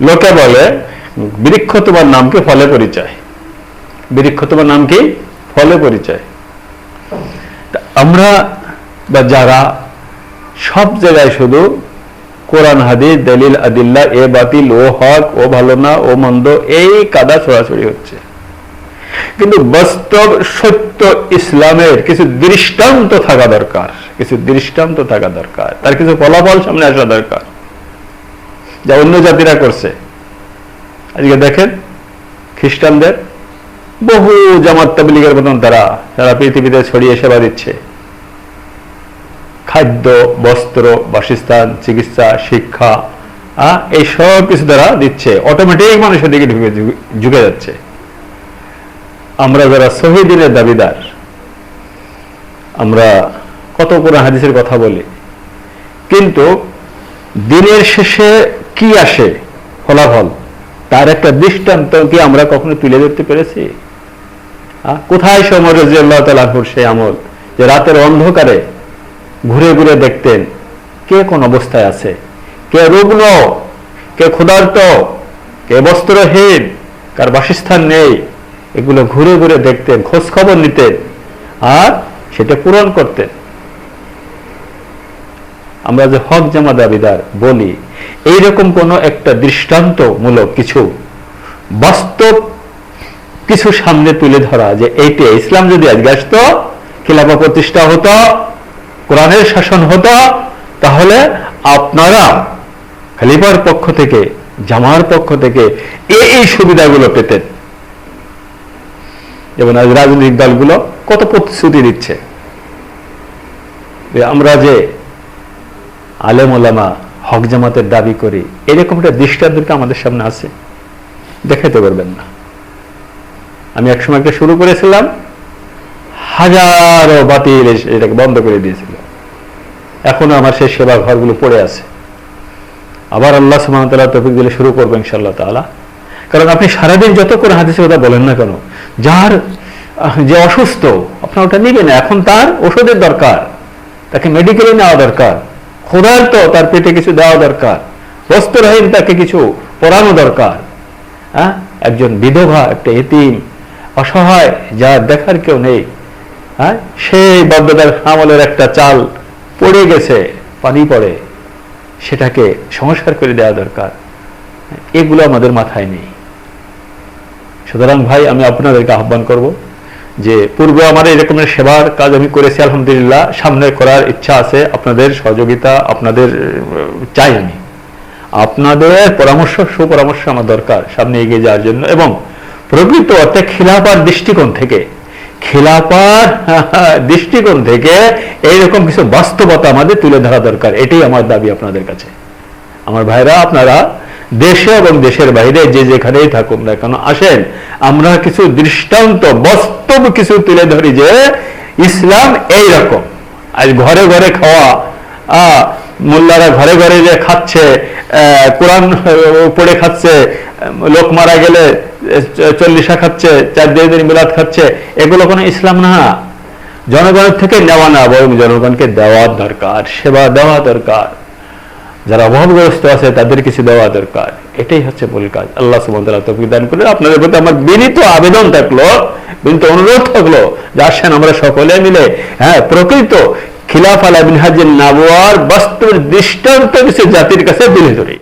লোকে বলে, বৃক্ষ তোমার নাম কি? ফলে পরিচয়। বৃক্ষ তোমার নাম কি? ফলে পরিচয়। আমরা বা যারা সব জায়গায় শুধু কোরআন, হাদিস, দলিল, আদিল্লা, এ বাতিল, ও হক, ও ভালো না, ও মন্দ, এই কাদা ছড়াছড়ি হচ্ছে। কিন্তু বাস্তব সত্য ইসলামের কিছু দৃষ্টান্ত থাকা দরকার। কিছু দৃষ্টান্ত থাকা দরকার। তার কিছু ফলাফল সামনে আসা দরকার। যা অন্য জাতিরা করছে। আজকে দেখেন, খ্রিস্টানদের বহু জামাত তাবলিগের মতন তারা তারা পৃথিবীতে ছড়িয়ে সেবা দিচ্ছে। খাদ্য, বস্ত্র, বাসস্থান, চিকিৎসা, শিক্ষা এই সব কিছু তারা দিচ্ছে। অটোমেটিক মানুষের দিকে ঢুকে ঝুঁকে যাচ্ছে। আমরা যারা শহীদিনের দাবিদার, আমরা কত কোরআন হাদিসের কথা বলি। কিন্তু দিনের শেষে কি আসে ফলাফল? তার একটা দৃষ্টান্ত কি আমরা কখনো তুলে ধরতে পেরেছি? কোথায় সমর রাজিয়াল্লাহু তাআলার সেই আমল? যে রাতের অন্ধকারে ঘুরে ঘুরে দেখতেন, কে কোন অবস্থায় আছে? কে রুগ্ন? কে ক্ষুধার্ত? কে বস্ত্রহীন? কার বাসস্থান নেই? এগুলো ঘুরে ঘুরে দেখতেন খোঁজ খবর নিতেন, আর সেটা পূরণ করতেন। আমরা যে হক জামা দাবিদার, বলি, এইরকম কোন একটা দৃষ্টান্তমূলক কিছু বাস্তব কিছু সামনে তুলে ধরা যে এইটা, ইসলাম যদি আজকে আসতো, খিলাফা প্রতিষ্ঠা হতো, কোরআনের শাসন হতো, তাহলে আপনারা খালিফার পক্ষ থেকে, জামার পক্ষ থেকে এই এই সুবিধাগুলো পেতেন। যেমন আজ রাজনৈতিক দলগুলো কত প্রতিশ্রুতি দিচ্ছে। আমরা যে আলেম ওলামা হক জামাতের দাবি করি, এরকম একটা দৃষ্টান্তকে আমাদের সামনে আছে। দেখাতে পারবেন না। আমি একসময় একটা শুরু করেছিলাম, হাজারো বাতিল এটাকে বন্ধ করে দিয়েছিল। এখনও আমার সেই সেবা ঘরগুলো পড়ে আছে। আবার আল্লাহ সুমতলা তফিক দিলে শুরু করব ইনশাল্লাহ তালা কারণ আপনি সারাদিন যত করে হাদিসের কথা বলেন না কেন, যার যে অসুস্থ, আপনার ওটা নিবে না। এখন তার ওষুধের দরকার, তাকে মেডিকেলে নেওয়া দরকার। খোদার তো তার পেটে কিছু দেওয়া দরকার। বস্ত্রহীন, তাকে কিছু পরানো দরকার। হ্যাঁ? একজন বিধবা, একটা এতিম, অসহায় যা দেখার কেউ নেই। হ্যাঁ? সেই বদ্ধদার আমলের একটা চাল পড়ে গেছে, পানি পড়ে। সেটাকে সংস্কার করে দেওয়া দরকার। এগুলো আমাদের মাথায় নেই। সুতরাং ভাই, আমি আপনাদেরকে আহ্বান করব যে পূর্বে আমার এরকমের সেবার কাজ আমি করেছি, আলহামদুলিল্লাহ। সামনে করার ইচ্ছা আছে, আপনাদের সহযোগিতা আপনাদের চাই আমি। আপনাদের পরামর্শ, সুপরামর্শ আমার দরকার সামনে এগিয়ে যাওয়ার জন্য। এবং প্রকৃত অর্থে খিলাফার দৃষ্টিকোণ থেকে, খিলাফার দৃষ্টিকোণ থেকে এইরকম কিছু বাস্তবতা আমাদের তুলে ধরা দরকার। এটাই আমার দাবি আপনাদের কাছে। আমার ভাইরা, আপনারা দেশে এবং দেশের বাইরে যে যেখানেই থাকুন না কেন আসেন আমরা কিছু দৃষ্টান্ত বাস্তব কিছু তুলে ধরি যে ইসলাম এই রকম আজ ঘরে ঘরে খাওয়া আহ, মোল্লারা ঘরে ঘরে যে খাচ্ছে কোরআন পড়ে খাচ্ছে লোক মারা গেলে চল্লিশা খাচ্ছে চার দিন মিলাদ খাচ্ছে এগুলো কোনো ইসলাম না। জনগণের থেকে নেওয়া না বরং জনগণকে দেওয়া দরকার সেবা দেওয়া দরকার। যারা অভাবগ্রস্ত আছে, তাদের কিছু দেওয়া দরকার। এটাই হচ্ছে মূল কাজ। আল্লাহ সুমতলা তফিক দান করে আপনাদের প্রতি আমার বিনীত আবেদন থাকল, বিনীত অনুরোধ থাকল যে আসেন আমরা সকলে মিলে হ্যাঁ প্রকৃত খিলাফ আলা বিনহাজের নাবোয়ার বাস্তবের দৃষ্টান্ত কিছু জাতির কাছে তুলে ধরি।